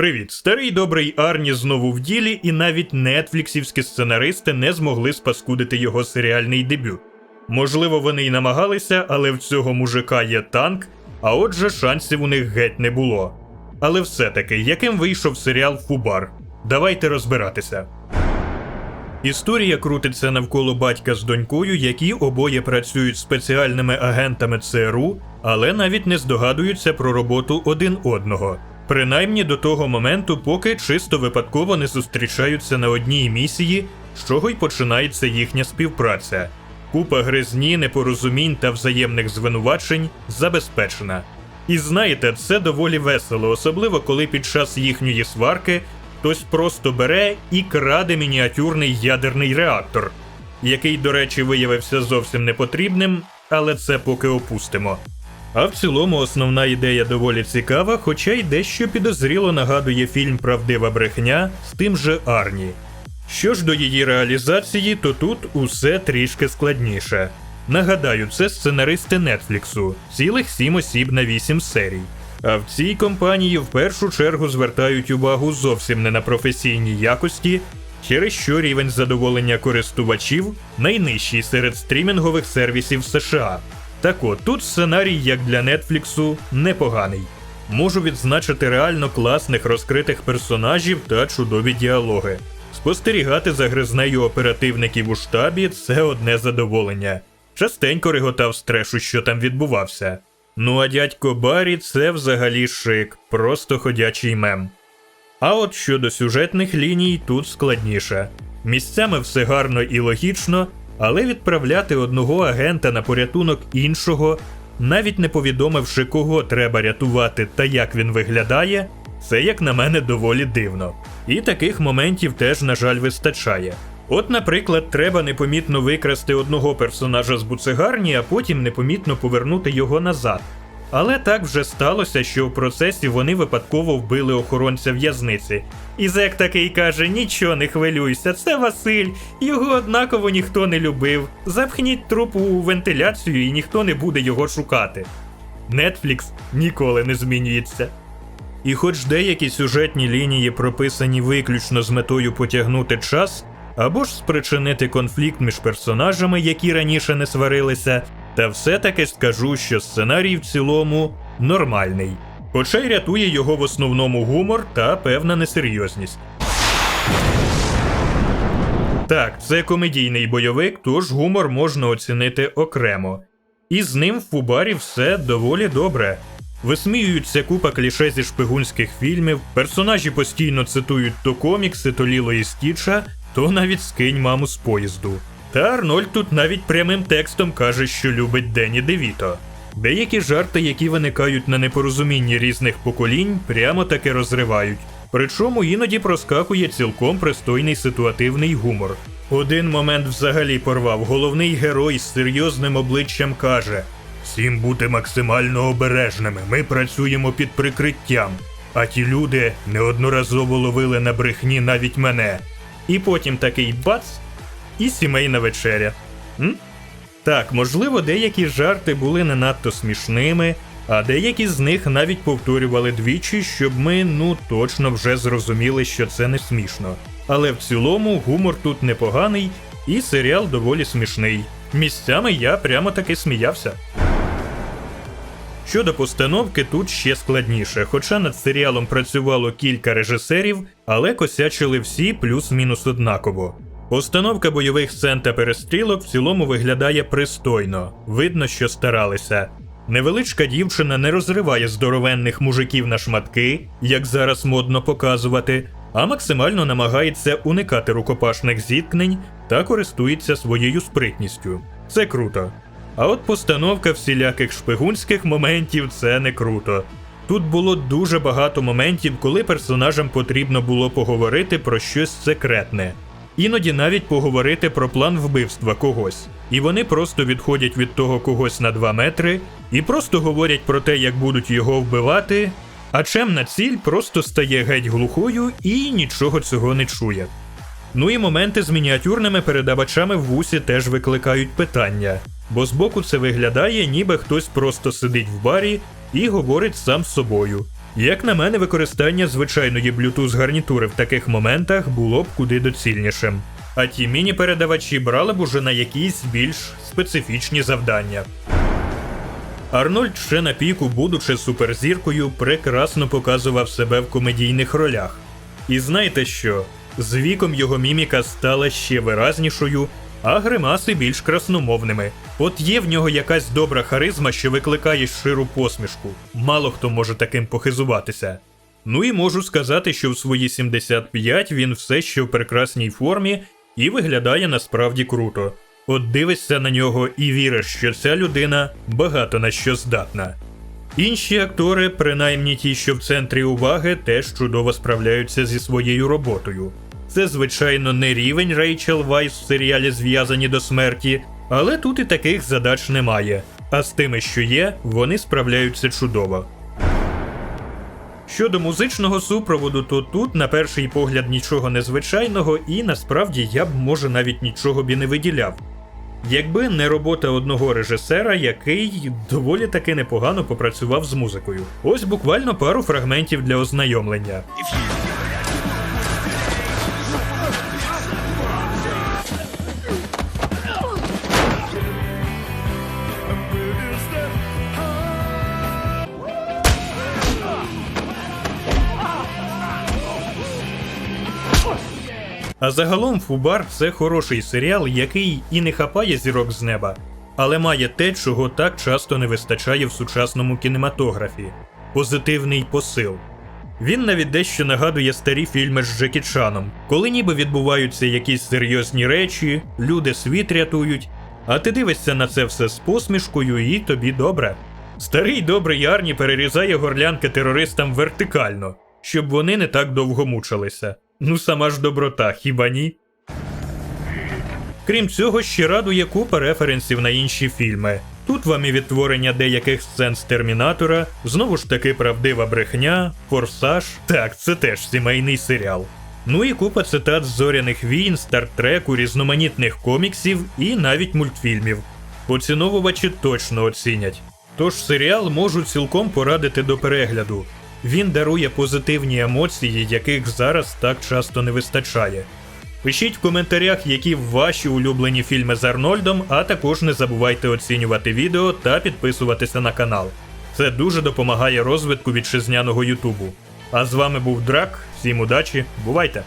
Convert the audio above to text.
Привіт, старий добрий Арні знову в ділі, і навіть нетфліксівські сценаристи не змогли спаскудити його серіальний дебют. Можливо, вони й намагалися, але в цього мужика є танк, а отже, шансів у них геть не було. Але все-таки, яким вийшов серіал Фубар? Давайте розбиратися. Історія крутиться навколо батька з донькою, які обоє працюють спеціальними агентами ЦРУ, але навіть не здогадуються про роботу один одного. Принаймні до того моменту, поки чисто випадково не зустрічаються на одній місії, з чого й починається їхня співпраця. Купа гризні, непорозумінь та взаємних звинувачень забезпечена. І знаєте, це доволі весело, особливо коли під час їхньої сварки хтось просто бере і краде мініатюрний ядерний реактор, який, до речі, виявився зовсім непотрібним, але це поки опустимо. А в цілому основна ідея доволі цікава, хоча й дещо підозріло нагадує фільм Правдива брехня з тим же Арні. Що ж до її реалізації, то тут усе трішки складніше. Нагадаю, це сценаристи Нетфліксу, цілих сім осіб на вісім серій. А в цій компанії в першу чергу звертають увагу зовсім не на професійні якості, через що рівень задоволення користувачів найнижчий серед стрімінгових сервісів США. Так от тут сценарій, як для Нетфліксу, непоганий. Можу відзначити реально класних розкритих персонажів та чудові діалоги. Спостерігати за гризнею оперативників у штабі це одне задоволення. Частенько реготав з трешу, що там відбувався. Ну а дядько Барі це взагалі шик, просто ходячий мем. А от щодо сюжетних ліній тут складніше. Місцями все гарно і логічно, але відправляти одного агента на порятунок іншого, навіть не повідомивши, кого треба рятувати та як він виглядає, це, як на мене, доволі дивно. І таких моментів теж, на жаль, вистачає. От, наприклад, треба непомітно викрасти одного персонажа з буцегарні, а потім непомітно повернути його назад. Але так вже сталося, що в процесі вони випадково вбили охоронця в'язниці. І зек такий каже: нічого не хвилюйся, це Василь, його однаково ніхто не любив. Запхніть труп у вентиляцію і ніхто не буде його шукати. Netflix ніколи не змінюється. І хоч деякі сюжетні лінії прописані виключно з метою потягнути час, або ж спричинити конфлікт між персонажами, які раніше не сварилися, та все-таки скажу, що сценарій в цілому нормальний. Хоча й рятує його в основному гумор та певна несерйозність. Так, це комедійний бойовик, тож гумор можна оцінити окремо. І з ним в Фубарі все доволі добре. Висміюються купа кліше зі шпигунських фільмів, персонажі постійно цитують то комікси, то Ліло і Стіча, то навіть скинь маму з поїзду. Та Арнольд тут навіть прямим текстом каже, що любить Дені Девіто. Деякі жарти, які виникають на непорозумінні різних поколінь, прямо таки розривають. Причому іноді проскакує цілком пристойний ситуативний гумор. Один момент взагалі порвав. Головний герой з серйозним обличчям каже: Всім бути максимально обережними, ми працюємо під прикриттям. А ті люди неодноразово ловили на брехні навіть мене. І потім такий бац і сімейна вечеря. М? Так, можливо, деякі жарти були не надто смішними, а деякі з них навіть повторювали двічі, щоб ми ну точно вже зрозуміли, що це не смішно. Але в цілому гумор тут непоганий, і серіал доволі смішний. Місцями я прямо таки сміявся. Щодо постановки, тут ще складніше, хоча над серіалом працювало кілька режисерів, але косячили всі плюс-мінус однаково. Постановка бойових сцен та перестрілок в цілому виглядає пристойно, видно, що старалися. Невеличка дівчина не розриває здоровенних мужиків на шматки, як зараз модно показувати, а максимально намагається уникати рукопашних зіткнень та користується своєю спритністю. Це круто. А от постановка всіляких шпигунських моментів це не круто. Тут було дуже багато моментів, коли персонажам потрібно було поговорити про щось секретне іноді навіть поговорити про план вбивства когось. І вони просто відходять від того когось на 2 метри і просто говорять про те, як будуть його вбивати. А чемна ціль просто стає геть глухою і нічого цього не чує. Ну і моменти з мініатюрними передавачами в вусі теж викликають питання, бо збоку це виглядає, ніби хтось просто сидить в барі і говорить сам з собою. Як на мене, використання звичайної Bluetooth гарнітури в таких моментах було б куди доцільнішим. А ті міні-передавачі брали б уже на якісь більш специфічні завдання. Арнольд ще на піку, будучи суперзіркою, прекрасно показував себе в комедійних ролях. І знаєте що? З віком його міміка стала ще виразнішою, а гримаси більш красномовними. От є в нього якась добра харизма, що викликає щиру посмішку. Мало хто може таким похизуватися. Ну і можу сказати, що в свої 75 він все ще в прекрасній формі і виглядає насправді круто. От дивишся на нього і віриш, що ця людина багато на що здатна. Інші актори, принаймні ті, що в центрі уваги, теж чудово справляються зі своєю роботою. Це, звичайно, не рівень Рейчел Вайс в серіалі Зв'язані до смерті, але тут і таких задач немає. А з тими, що є, вони справляються чудово. Щодо музичного супроводу, то тут, на перший погляд, нічого незвичайного, і насправді я б може навіть нічого б і не виділяв. Якби не робота одного режисера, який доволі таки непогано попрацював з музикою. Ось буквально пару фрагментів для ознайомлення. А загалом Фубар це хороший серіал, який і не хапає зірок з неба, але має те, чого так часто не вистачає в сучасному кінематографі позитивний посил. Він навіть дещо нагадує старі фільми з Джекі Чаном, коли ніби відбуваються якісь серйозні речі, люди світ рятують, а ти дивишся на це все з посмішкою і тобі добре. Старий добрий Арні перерізає горлянки терористам вертикально, щоб вони не так довго мучилися. Ну сама ж доброта, хіба ні? Крім цього, ще радує купа референсів на інші фільми. Тут вам і відтворення деяких сцен з Термінатора, знову ж таки правдива брехня, форсаж. Так, це теж сімейний серіал. Ну і купа цитат з зоряних війн, стартреку, різноманітних коміксів і навіть мультфільмів. Поціновувачі точно оцінять. Тож серіал можу цілком порадити до перегляду. Він дарує позитивні емоції, яких зараз так часто не вистачає. Пишіть в коментарях, які ваші улюблені фільми з Арнольдом, а також не забувайте оцінювати відео та підписуватися на канал. Це дуже допомагає розвитку вітчизняного Ютубу. А з вами був Драк, всім удачі, бувайте!